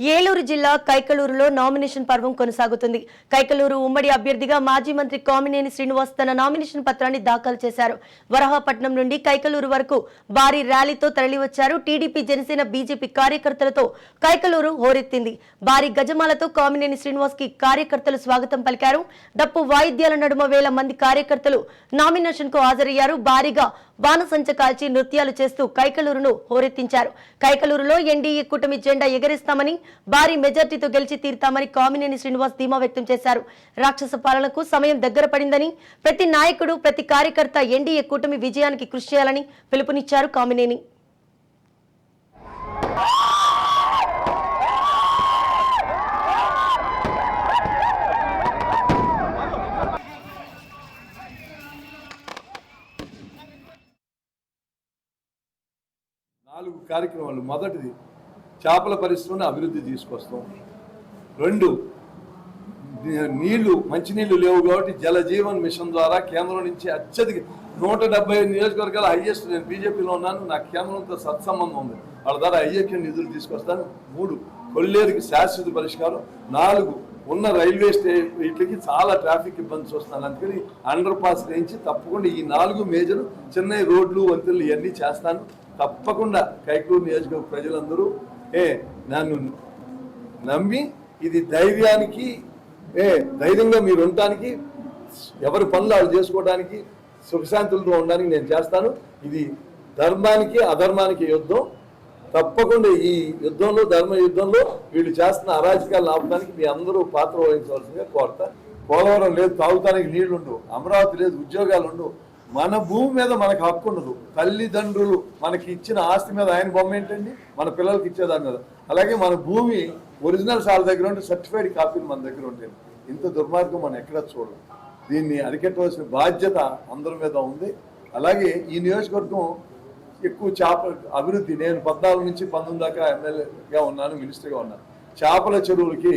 ఏలూరు జిల్లా కైకలూరులో నామినేషన్ పర్వం కొనసాగుతుంది. కైకలూరు ఉమ్మడి అభ్యర్థిగా మాజీ మంత్రి కామినేని శ్రీనివాస్ తన నామినేషన్ పత్రాన్ని దాఖలు చేశారు. వరహాపట్నం నుండి కైకలూరు వరకు భారీ ర్యాలీతో తరలివచ్చారు. టీడీపీ జనసేన బీజేపీ కార్యకర్తలతో కైకలూరు హోరెత్తింది. భారీ గజమాలతో కామినేని శ్రీనివాస్కి కార్యకర్తలు స్వాగతం పలికారు. డప్పు వాయిద్యాల నడుమ వేల మంది కార్యకర్తలు నామినేషన్కు హాజరయ్యారు. భారీగా బాణసంచ కాల్చి నృత్యాలు చేస్తూ కైకలూరును హోరెత్తించారు. కైకలూరులో ఎన్డీఏ కూటమి జెండా ఎగరేస్తామని భారీ మెజార్టీతో గెలిచి తీరుతామని కామినేని శ్రీనివాస్ ధీమా వ్యక్తం చేశారు. రాక్షస పాలనకు సమయం దగ్గర పడిందని ప్రతి నాయకుడు ప్రతి కార్యకర్త ఎన్డీఏ కూటమి విజయానికి కృషి చేయాలని పిలుపునిచ్చారు కామినేని. నాలుగు కార్యక్రమాలు. మొదటిది చేపల పరిశ్రమను అభివృద్ధి తీసుకొస్తాం. రెండు నీళ్ళు మంచినీళ్ళు లేవు కాబట్టి జల జీవన్ మిషన్ ద్వారా కేంద్రం నుంచి అత్యధిక నూట డెబ్బై ఐదు నియోజకవర్గాల హైయెస్ట్ నేను బీజేపీలో ఉన్నాను. నా కేంద్రంతో సత్సంబంధం ఉంది. వాళ్ళ ద్వారా ఐఎక్యం నిధులు తీసుకొస్తాను. మూడు కొల్లేరుకి శాశ్వత పరిష్కారం. నాలుగు ఉన్న రైల్వే స్టే వీటికి చాలా ట్రాఫిక్ ఇబ్బంది చూస్తున్నాను అందుకని అండర్ పాస్ వేయించి తప్పకుండా ఈ నాలుగు మేజర్ చెన్నై రోడ్లు వంతెనలు ఇవన్నీ చేస్తాను. తప్పకుండా కైకూరు నియోజకవర్గ ప్రజలందరూ ఏ నన్ను నమ్మి ఇది ధైర్యానికి ఏ ధైర్యంగా మీరు ఉండటానికి ఎవరి పనులు వాళ్ళు చేసుకోవడానికి సుఖశాంతులతో ఉండడానికి నేను చేస్తాను. ఇది ధర్మానికి అధర్మానికి యుద్ధం. తప్పకుండా ఈ యుద్ధంలో ధర్మ యుద్ధంలో వీళ్ళు చేస్తున్న అరాజకాలను ఆపడానికి మీ అందరూ పాత్ర వహించవలసిందిగా కోరతా. పోలవరం లేదు తాగుతానికి నీళ్ళు ఉండవు అమరావతి లేదు ఉద్యోగాలు ఉండవు మన భూమి మీద మనకు హక్కు ఉండదు. తల్లిదండ్రులు మనకి ఇచ్చిన ఆస్తి మీద ఆయన బొమ్మ ఏంటండి? మన పిల్లలకి ఇచ్చేదాని మీద. అలాగే మన భూమి ఒరిజినల్ సార్ దగ్గర ఉంటే సర్టిఫైడ్ కాపీలు మన దగ్గర ఉంటాయి ఇంత దుర్మార్గం మనం ఎక్కడ చూడలేం. దీన్ని అరికట్టవలసిన బాధ్యత అందరి మీద ఉంది. అలాగే ఈ నియోజకవర్గం ఎక్కువ చేప అభివృద్ధి నేను పద్నాలుగు నుంచి పంతొమ్మిది దాకా ఎమ్మెల్యేగా ఉన్నాను మినిస్టర్గా ఉన్నాను. చేపల చెరువులకి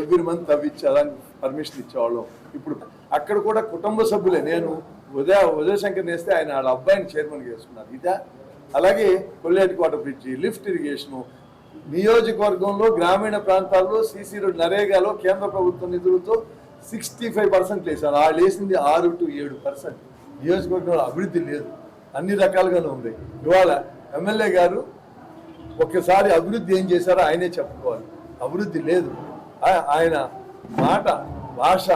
ఎవ్రీ మంత్ తవ్వించాలని పర్మిషన్ ఇచ్చేవాళ్ళం. ఇప్పుడు అక్కడ కూడా కుటుంబ సభ్యులే. నేను ఉదయ ఉదయశంకర్ నేస్తే ఆయన వాళ్ళ అబ్బాయిని చైర్మన్ చేసుకున్నారు. ఇదా అలాగే కొల్లేటికోట బ్రిడ్జి లిఫ్ట్ ఇరిగేషను నియోజకవర్గంలో గ్రామీణ ప్రాంతాల్లో సీసీ రోడ్ నరేగాలో కేంద్ర ప్రభుత్వ నిధులతో సిక్స్టీ ఫైవ్ పర్సెంట్ వేసారు వాళ్ళు వేసింది ఆరు టు ఏడు పర్సెంట్. నియోజకవర్గంలో అభివృద్ధి లేదు. అన్ని రకాలుగానే ఉంది. ఇవాళ ఎమ్మెల్యే గారు ఒక్కసారి అభివృద్ధి ఏం చేశారో ఆయనే చెప్పుకోవాలి. అభివృద్ధి లేదు. ఆయన మాట భాష